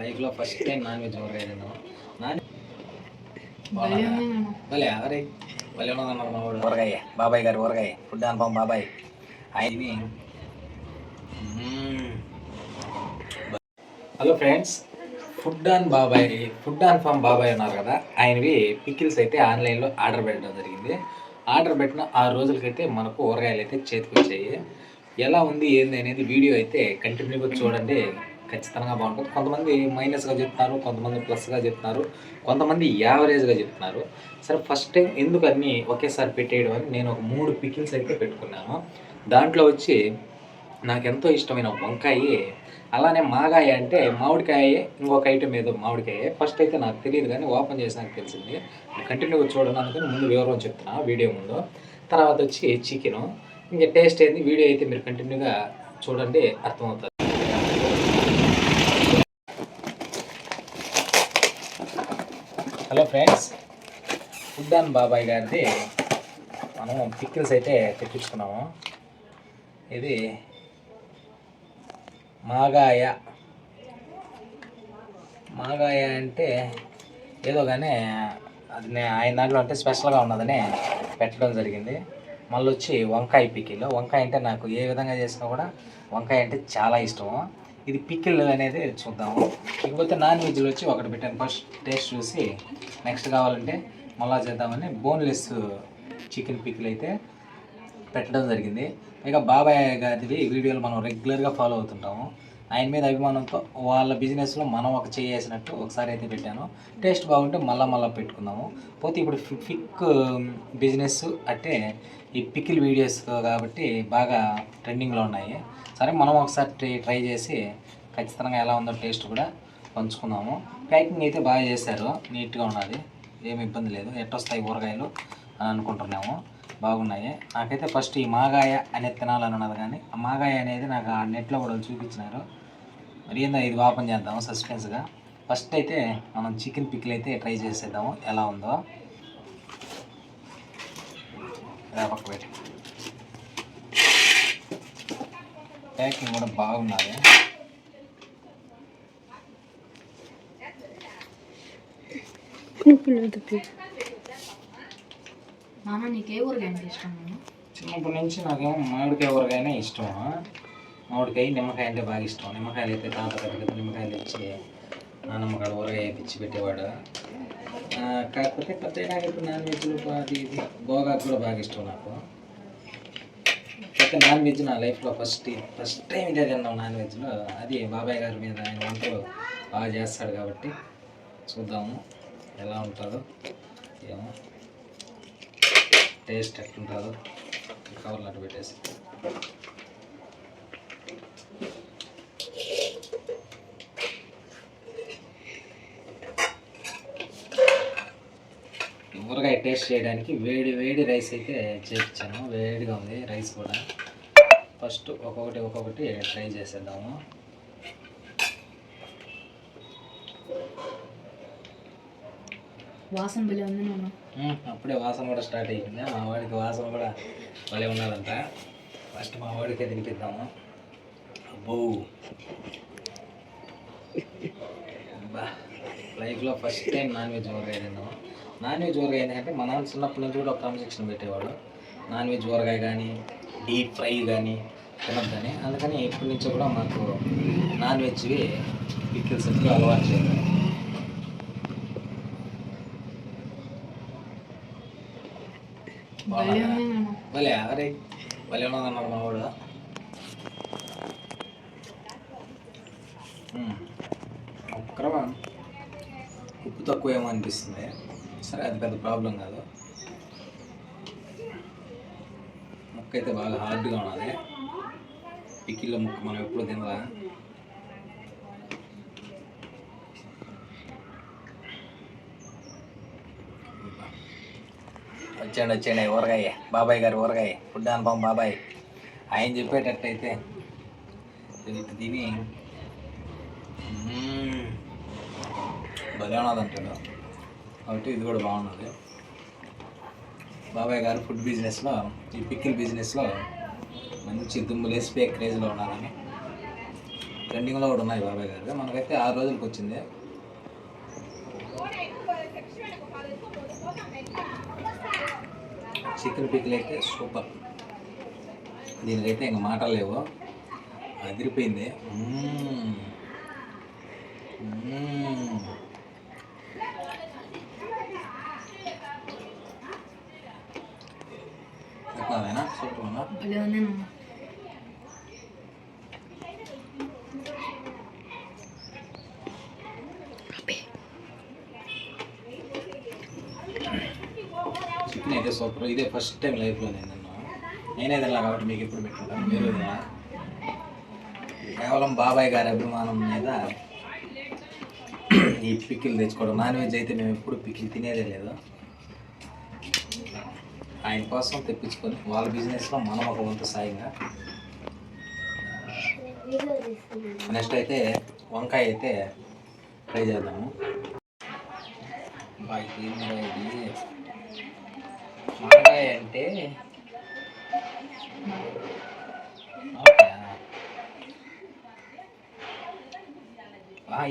లైఫ్లో first time non veg ఊరగాయ తిన్నాము నాన్ భలే అరే భలే ఉన్నదన్నారు మా వాడు. ఊరగాయ బాబాయ్ గారు ఊరగాయ ఫుడ్ అనుపం బాబాయ్. ఆయనవి హలో ఫ్రెండ్స్ ఫుడ్ ఆన్ బాబాయ్ ఫుడ్ ఆన్ ఫామ్ బాబాయ్ ఉన్నారు కదా ఆయనవి పికిల్స్ అయితే ఆన్లైన్లో ఆర్డర్ పెట్టడం జరిగింది. ఆర్డర్ పెట్టిన ఆరు రోజులకైతే మనకు ఊరగాయలు అయితే చేతికి వచ్చాయి. ఎలా ఉంది ఏంది అనేది వీడియో అయితే కంటిన్యూగా చూడండి. ఖచ్చితంగా బాగుంటుంది. కొంతమంది మైనస్గా చెప్తున్నారు కొంతమంది ప్లస్గా చెప్తున్నారు కొంతమంది యావరేజ్గా చెప్తున్నారు. సరే ఫస్ట్ టైం ఎందుకు అన్నీ ఒకేసారి పెట్టేయడం అని నేను ఒక మూడు పికిల్స్ అయితే పెట్టుకున్నాను. దాంట్లో వచ్చి నాకు ఎంతో ఇష్టమైన వంకాయ అలానే మాగాయ అంటే మామిడికాయ ఇంకొక ఐటమ్ ఏదో మామిడికాయ. ఫస్ట్ అయితే నాకు తెలియదు కానీ ఓపెన్ చేసినాక తెలిసింది. కంటిన్యూగా చూడడం అనుకుని ముందు వివరం చెప్తున్నా వీడియో ముందు. తర్వాత వచ్చి చికెను ఇంకా టేస్ట్ ఏంది? వీడియో అయితే మీరు కంటిన్యూగా చూడండి అర్థమవుతుంది హలో ఫ్రెండ్స్ ఫుడ్ అండ్ బాబాయ్ గారిది. మనం పిక్కిల్స్ అయితే తెప్పించుకున్నాము. ఇది మాగాయ. మాగాయ అంటే ఏదో కానీ అది ఆయన దాంట్లో అంటే స్పెషల్గా ఉన్నదని పెట్టడం జరిగింది. మళ్ళీ వచ్చి వంకాయ పికిల్ వంకాయ అంటే నాకు ఏ విధంగా చేసినా కూడా వంకాయ అంటే చాలా ఇష్టము. ఇది పికిల్ అనేది చూద్దాము. ఇకపోతే నాన్ వెజ్లో వచ్చి ఒకటి పెట్టాను. ఫస్ట్ టేస్ట్ చూసి నెక్స్ట్ కావాలంటే మళ్ళా చేద్దామని బోన్లెస్ చికెన్ పికిల్ అయితే పెట్టడం జరిగింది. ఇక బాబాయ్ గారిది వీడియోలు మనం రెగ్యులర్గా ఫాలో అవుతుంటాము. ఆయన మీద అభిమానంతో వాళ్ళ బిజినెస్లో మనం ఒక చేసినట్టు ఒకసారి అయితే పెట్టాను. టేస్ట్ బాగుంటే మళ్ళా మళ్ళీ పెట్టుకుందాము. పోతే ఇప్పుడు ఫిక్ ఫిక్ బిజినెస్ అంటే ఈ పికిల్ వీడియోస్ కాబట్టి బాగా ట్రెండింగ్లో ఉన్నాయి. సరే మనం ఒకసారి ట్రై ట్రై చేసి ఖచ్చితంగా ఎలా ఉందో టేస్ట్ కూడా పంచుకుందాము. ప్యాకింగ్ అయితే బాగా చేశారు. నీట్గా ఉన్నది. ఏమి ఇబ్బంది లేదు. ఎట్టొస్తాయి ఊరగాయలు అని అనుకుంటున్నాము. బాగున్నాయి. నాకైతే ఫస్ట్ ఈ మాగాయ అనేది తినాలని ఉన్నది కానీ ఆ మాగాయ అనేది నాకు ఆ నెట్లో కూడా చూపించినారు. మరి ఏందో ఇది ఓపెన్ చేద్దాము సస్పెన్స్గా ఫస్ట్ అయితే మనం చికెన్ పిక్లు అయితే ట్రై చేసేద్దాము. ఎలా ఉందో. పక్క పెట్టి. ప్యాకింగ్ కూడా బాగున్నది నాన్న నీకే ఇష్టం నేను చిన్నప్పటి నుంచి నాకేమో మామిడికాయ ఊరగాయనే ఇష్టం మామిడికాయ నిమ్మకాయ అంటే బాగా ఇష్టం. నిమ్మకాయలు అయితే తాత పెద్ద నిమ్మకాయలు ఇచ్చి నాన్నమ్మ కాడ ఊరగాయ పిచ్చి పెట్టేవాడు. కాకపోతే కొత్త నాకు ఇప్పుడు నాన్ వెజ్లు అది ఇది. గోగాకు కూడా బాగా ఇష్టం నాకు. అయితే నాన్ వెజ్ నా లైఫ్లో ఫస్ట్ ఫస్ట్ టైం ఇదే తిన్నాం నాన్ వెజ్లో అది బాబాయ్ గారి మీద ఆయన వంటలు బాగా చేస్తాడు కాబట్టి చూద్దాము ఎలా ఉంటుందో. ఏమో. టేస్ట్ ఎట్లుంటుందో. కవర్లు అటు పెట్టేసి ఊరగాయ టేస్ట్ చేయడానికి వేడి వేడి రైస్ అయితే చేయించాను వేడిగా ఉంది రైస్ కూడా. ఫస్ట్ ఒక్కొక్కటి ఒక్కొక్కటి ట్రై చేసేద్దాము. వాసన భలే ఉంది అప్పుడే వాసన కూడా స్టార్ట్ అయ్యింది. మా వాడికి వాసన కూడా భలే ఉన్నదంట. ఫస్ట్ మా వాడికే తినిపిద్దాము. అబ్బో. లైఫ్లో ఫస్ట్ టైం నాన్ వెజ్ తిన్నాము. నాన్ వెజ్ ఊరగాయ ఎందుకంటే మా నాన్న చిన్నప్పటి నుంచి కూడా ఒక క్రమశిక్షణ పెట్టేవాడు నాన్ వెజ్ ఊరగాయ కానీ డీప్ ఫ్రై కానీ తినద్దని. అందుకని ఇప్పటి నుంచి కూడా మాకు నాన్ వెజ్వి పిక్కిల్స్ అలవాటు చేయలేదు భలే అరే భలే ఉన్నదన్నారు మా వాడు. ఒక్కరవ ఉప్పు తక్కువ ఏమో అనిపిస్తుంది. సరే అది పెద్ద ప్రాబ్లం కాదు. ముక్క అయితే బాగా హార్డ్గా ఉన్నది పికిల్లో ముక్క మనం ఎప్పుడు తినరా వచ్చాడు వచ్చాడు ఊరగాయ. బాబాయ్ గారు ఊరగాయ. ఫుడ్ అనుభవం బాబాయ్. ఆయన చెప్పేటట్టయితే ఇటు తిని. భలే ఉన్నదంటాడు. కాబట్టి ఇది కూడా బాగున్నది. బాబాయ్ గారు ఫుడ్ బిజినెస్లో ఈ పిక్కిల్ బిజినెస్లో మంచి దుమ్ము లేసిపోయే క్రేజ్లో ఉన్నారని ట్రెండింగ్లో కూడా ఉన్నాయి బాబాయ్ గారు. మనకైతే ఆరు రోజులకు వచ్చింది. చికెన్ పిక్కిల్ అయితే సూపర్. దీనికైతే ఇంక మాటలు లేవు. అదిరిపోయింది మ్మ్. మ్మ్. ఎట్లాగైనా సూపర్ ఉందా భలే ఉంది చికెన్ అయితే సూపర్. ఇదే ఫస్ట్ టైం లైఫ్లో నేను తిన్నాను నేనే తిన్నా కాబట్టి మీకు ఎప్పుడు పెట్టుకుంటాను మీరు తిన్నా కేవలం బాబాయ్ గారి అభిమానం మీద ఈ పిక్కిలు తెచ్చుకోవడం. నాన్ వెజ్ అయితే మేము ఎప్పుడు పిక్కిలు తినేదే లేదు. ఆయన కోసం తెప్పించుకొని వాళ్ళ బిజినెస్లో మనం ఒక వంతు సాయంగా. నెక్స్ట్ అయితే వంకాయ అయితే ట్రై చేద్దాము. ఇది వంకాయ అంటే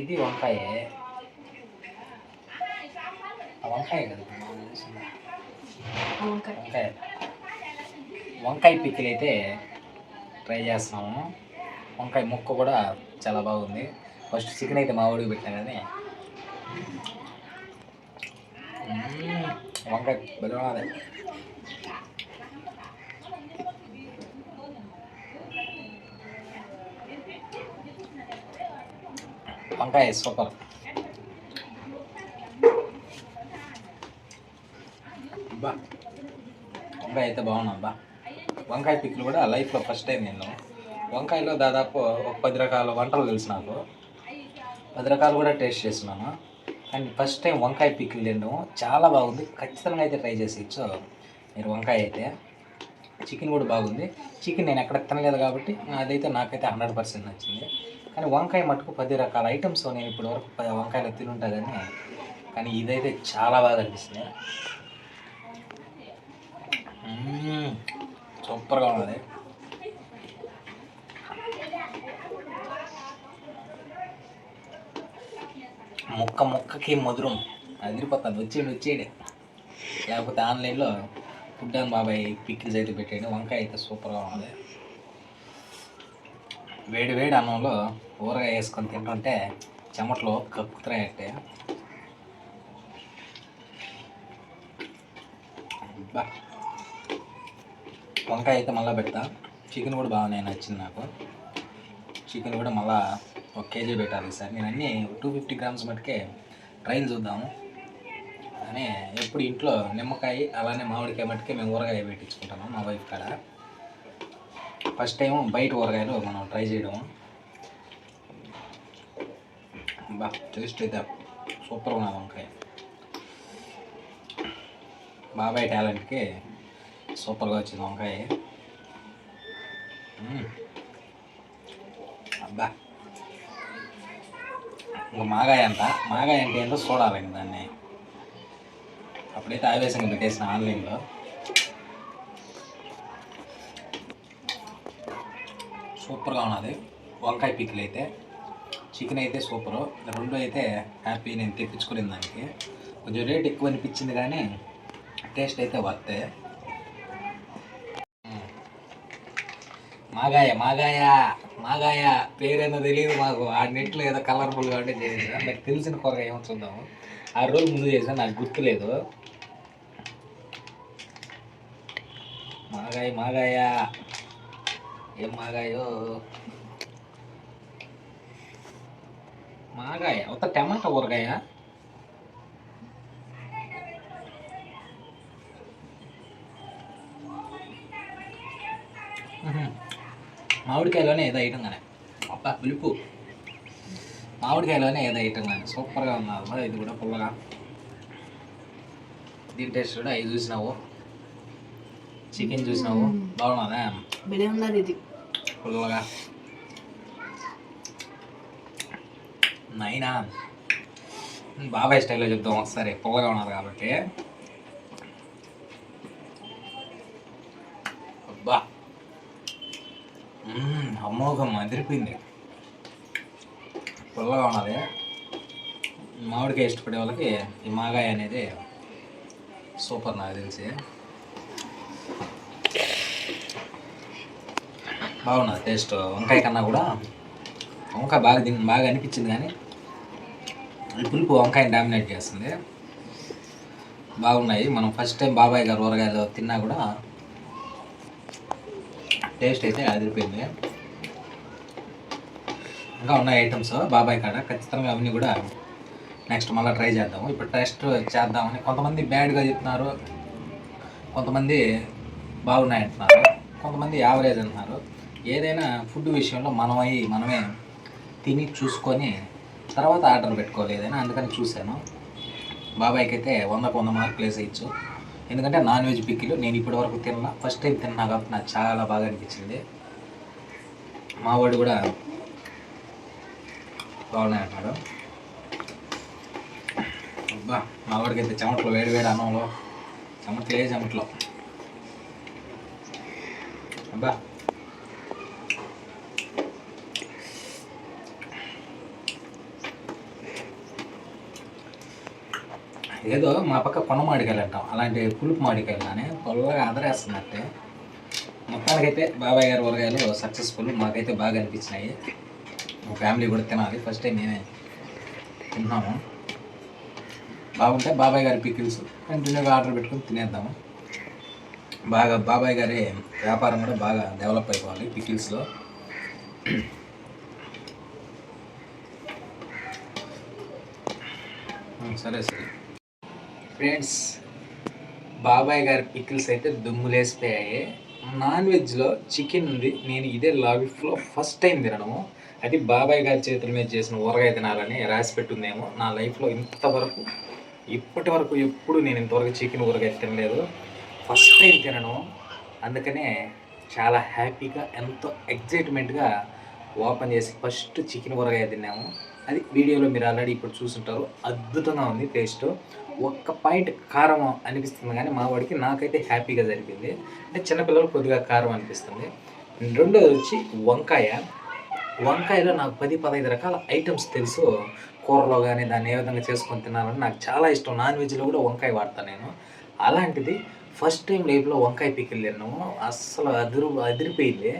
ఇది వంకాయే. వంకాయ కదా వంకాయ. వంకాయ. పిక్కిలు అయితే ట్రై చేస్తున్నాము వంకాయ ముక్క కూడా చాలా బాగుంది. ఫస్ట్ చికెన్ అయితే మా ఊడికి పెట్టాను కానీ. వంకాయ భలే వంకాయ సూపర్. బా వంకాయ అయితే బాగున్నాను బా వంకాయ పిక్కులు కూడా లైఫ్లో ఫస్ట్ టైం నేను. వంకాయలో దాదాపు ఒక పది రకాల వంటలు తెలుసు నాకు. పది రకాలు కూడా టేస్ట్ చేస్తున్నాను. కానీ ఫస్ట్ టైం వంకాయ పిక్కులు తినడం చాలా బాగుంది. ఖచ్చితంగా అయితే ట్రై చేసేయచ్చు మీరు వంకాయ అయితే. చికెన్ కూడా బాగుంది. చికెన్ నేను ఎక్కడ తినలేదు కాబట్టి అదైతే నాకైతే హండ్రెడ్ పర్సెంట్ నచ్చింది. కానీ వంకాయ మటుకు పది రకాల ఐటమ్స్ నేను ఇప్పటివరకు వంకాయలో తినుంటా కానీ కానీ ఇదైతే చాలా బాగా అనిపిస్తుంది. సూపర్గా ఉన్నది. ముక్క ముక్కకి మధురం. అదిరిపోతుంది. వచ్చేయండి వచ్చేయండి. లేకపోతే ఆన్లైన్లో ఫుడ్ అండ్ బాబాయ్ పిక్కిల్స్ అయితే పెట్టేయండి. వంకాయ అయితే సూపర్గా ఉన్నది. వేడి వేడి అన్నంలో ఊరగాయ వేసుకొని తింటుంటే చెమటలో కక్కుతున్నాయంటే. బా వంకాయ అయితే మళ్ళీ పెడతా. చికెన్ కూడా బాగానే నచ్చింది నాకు. చికెన్ కూడా మళ్ళా ఒక కేజీ పెట్టాలి సార్. నేను అన్నీ టూ ఫిఫ్టీ గ్రామ్స్ మటుకే ట్రైల్ చూద్దాము. అని ఎప్పుడు ఇంట్లో నిమ్మకాయ అలానే మామిడికాయ మటుకే మేము ఊరగాయ పెట్టించుకుంటాము మా వైఫ్ కాడ. ఫస్ట్ టైం బయట ఊరగాయలు మనం ట్రై చేయడం. బా టేస్ట్ అయితే సూపర్ ఉన్నది వంకాయ. బాబాయ్ టాలెంట్కి సూపర్గా వచ్చింది వంకాయ. అబ్బా. ఇంకా మాగాయ అంట మాగాయ అంటే ఏంటో చూడాలి ఇంక దాన్ని. అప్పుడైతే ఆవేశంగా పెట్టేసిన ఆన్లైన్లో. సూపర్గా ఉన్నది. వంకాయ పిక్కులు అయితే. చికెన్ అయితే సూపరు. రెండు అయితే హ్యాపీ నేను తెప్పించుకునే దానికి కొంచెం రేట్ ఎక్కువ అనిపించింది కానీ టేస్ట్ అయితే వర్తే. మాగాయ మాగాయ మాగాయ పేరేమో తెలియదు మాకు. ఆ నెట్లో ఏదో కలర్ఫుల్గా ఉంటే చేసేసా నాకు తెలిసిన కూర ఏమో చూద్దాము. ఆ రోజు ముందు చేసాను నాకు గుర్తులేదు. మాగాయ మాగాయ. ఏం మాగాయో? మాగాయ ఒక టమాటా ఊరగాయ మ్మ్. మామిడికాయలోనే ఏదో ఐటమ్ కానీ అబ్బా పులుపు. మామిడికాయలోనే ఏదో ఐటమ్ కానీ సూపర్గా ఉన్నది మరి ఇది కూడా పుల్లగా. దీని టేస్ట్ కూడా అవి చూసినావు. చికెన్ చూసినావు. బాగున్నదా? భలే ఉన్నది ఇది. పుల్లగా. నైనా. బాబాయ్ స్టైల్లో చెప్తాం ఒకసారి. పుల్లగా ఉన్నది కాబట్టి. అబ్బా అదిరిపోయింది. పుల్లగా ఉన్నది. మామిడికాయ ఇష్టపడే వాళ్ళకి ఈ మాగాయ అనేది సూపర్ నాకు తెలిసి. బాగున్నది టేస్ట్. వంకాయ కన్నా కూడా వంకాయ బాగా దీన్ని బాగా అనిపించింది కానీ ఈ పులుపు వంకాయని డామినేట్ చేస్తుంది. బాగున్నాయి. మనం ఫస్ట్ టైం బాబాయ్ గారు ఊరగాయలు తిన్నా కూడా టేస్ట్ అయితే అదిరిపోయింది. ఇంకా ఉన్నాయి ఐటమ్స్ బాబాయ్ కాడ. ఖచ్చితంగా అవన్నీ కూడా నెక్స్ట్ మళ్ళీ ట్రై చేద్దాము. ఇప్పుడు టెస్ట్ చేద్దామని కొంతమంది బ్యాడ్గా చెప్తున్నారు. కొంతమంది బాగున్నాయి అంటున్నారు. కొంతమంది యావరేజ్ అంటున్నారు. ఏదైనా ఫుడ్ విషయంలో మనమై మనమే తిని చూసుకొని తర్వాత ఆర్డర్ పెట్టుకోవాలి ఏదైనా. అందుకని చూశాను. బాబాయ్కి అయితే వందకు వంద మార్కులు వేసేయచ్చు ఎందుకంటే నాన్ వెజ్ పిక్కిలు నేను ఇప్పటివరకు తిన్నా. ఫస్ట్ టైం తిన్నా కాబట్టి నాకు చాలా బాగా అనిపించింది. మా వాడు కూడా బాగున్నాయి అంటాడు అబ్బా మా వాడికి అయితే చెమటలు వేడి వేడి అన్నంలో. చెమట్లే చెమట్లో. అబ్బా. ఏదో మా పక్క కొన మాడికాయలు అంటాం అలాంటి పులుపు మాడికాయలు కానీ పొలగా ఆదరేస్తున్నట్టే మొత్తానికైతే బాబాయ్ గారి ఊరగాయలు సక్సెస్ఫుల్ మాకైతే బాగా అనిపించినాయి. మా ఫ్యామిలీ కూడా తినాలి. ఫస్ట్ టైం మేమే తిన్నాము. బాగుంటే బాబాయ్ గారి పికిల్స్. కంటిన్యూగా ఆర్డర్ పెట్టుకొని తినేద్దాము. బాగా బాబాయ్ గారి వ్యాపారం కూడా బాగా డెవలప్ అయిపోవాలి పికిల్స్లో సరే సరే. ఫ్రెండ్స్ బాబాయ్ గారి పికిల్స్ అయితే దుమ్ములేసిపోయాయి నాన్ వెజ్లో చికెన్ ఉంది. నేను ఇదే లైఫ్లో ఫస్ట్ టైం తినడము. అది బాబాయ్ గారి చేతుల మీద చేసిన ఊరగాయ తినాలని రాసి పెట్టుందేమో. నా లైఫ్లో ఇంతవరకు ఇప్పటి వరకు ఎప్పుడు నేను ఇంతవరకు చికెన్ ఊరగాయ తినలేదు. ఫస్ట్ టైం తినను. అందుకనే చాలా హ్యాపీగా ఎంతో ఎగ్జైట్మెంట్గా ఓపెన్ చేసి ఫస్ట్ చికెన్ ఊరగాయ తిన్నాము. అది వీడియోలో మీరు ఆల్రెడీ ఇప్పుడు చూసుంటారు. అద్భుతంగా ఉంది టేస్ట్. ఒక్క పాయింట్ కారం అనిపిస్తుంది కానీ మా వాడికి నాకైతే హ్యాపీగా జరిగింది. అంటే చిన్నపిల్లలు కొద్దిగా కారం అనిపిస్తుంది. రెండోది వచ్చి వంకాయ. వంకాయలో నాకు పది పదహైదు రకాల ఐటమ్స్ తెలుసు. కూరలో కానీ దాన్ని ఏ విధంగా చేసుకొని తినాలని నాకు చాలా ఇష్టం. నాన్ వెజ్లో కూడా వంకాయ వాడతాను నేను. అలాంటిది ఫస్ట్ టైం లైఫ్లో వంకాయ పికిల్ తిన్నాము అస్సలు అదిరు అదిరిపోయింది.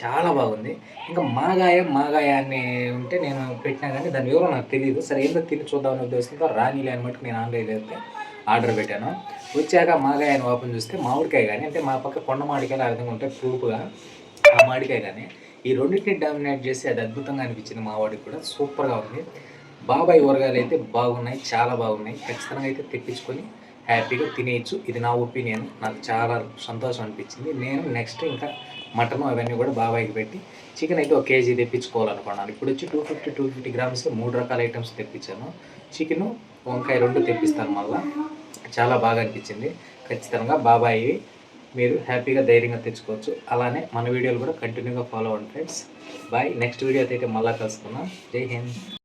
చాలా బాగుంది. ఇంకా మాగాయ మాగాయ అని ఉంటే నేను పెట్టినా కానీ దాని వివరం నాకు తెలియదు సరే ఏందో తిని చూద్దామని ఉద్దేశంతో రానీలే అని మటుకు నేను ఆన్లైన్లో అయితే ఆర్డర్ పెట్టాను. వచ్చాక మాగాయ అని ఓపెన్ చూస్తే మామిడికాయ కానీ అంటే మా పక్క కొండ మామిడికాయలు ఆ విధంగా ఉంటాయి ప్రూఫ్గా ఆ మామిడికాయ కానీ ఈ రెండింటిని డామినేట్ చేసి అది అద్భుతంగా అనిపించింది మా వాడికి కూడా. సూపర్గా ఉంది. బాబాయ్ వర్గాలు అయితే బాగున్నాయి చాలా బాగున్నాయి. ఖచ్చితంగా అయితే తెప్పించుకొని హ్యాపీగా తినేయచ్చు. ఇది నా ఒపీనియన్. నాకు చాలా సంతోషం అనిపించింది. నేను నెక్స్ట్ ఇంకా మటన్ అవన్నీ కూడా బాబాయ్కి పెట్టి చికెన్ అయితే ఒక కేజీ తెప్పించుకోవాలనుకున్నాను. ఇప్పుడు వచ్చి two fifty two fifty grams మూడు రకాల ఐటమ్స్ తెప్పించాను. చికెన్ వంకాయ రెండు తెప్పిస్తాను మళ్ళీ. చాలా బాగా అనిపించింది. ఖచ్చితంగా బాబాయి మీరు హ్యాపీగా ధైర్యంగా తెచ్చుకోవచ్చు. అలానే మన వీడియోలు కూడా కంటిన్యూగా ఫాలో అవ్వండి ఫ్రెండ్స్ బాయ్ నెక్స్ట్ వీడియో అయితే మళ్ళీ కలుసుకుందాం. జై హింద్.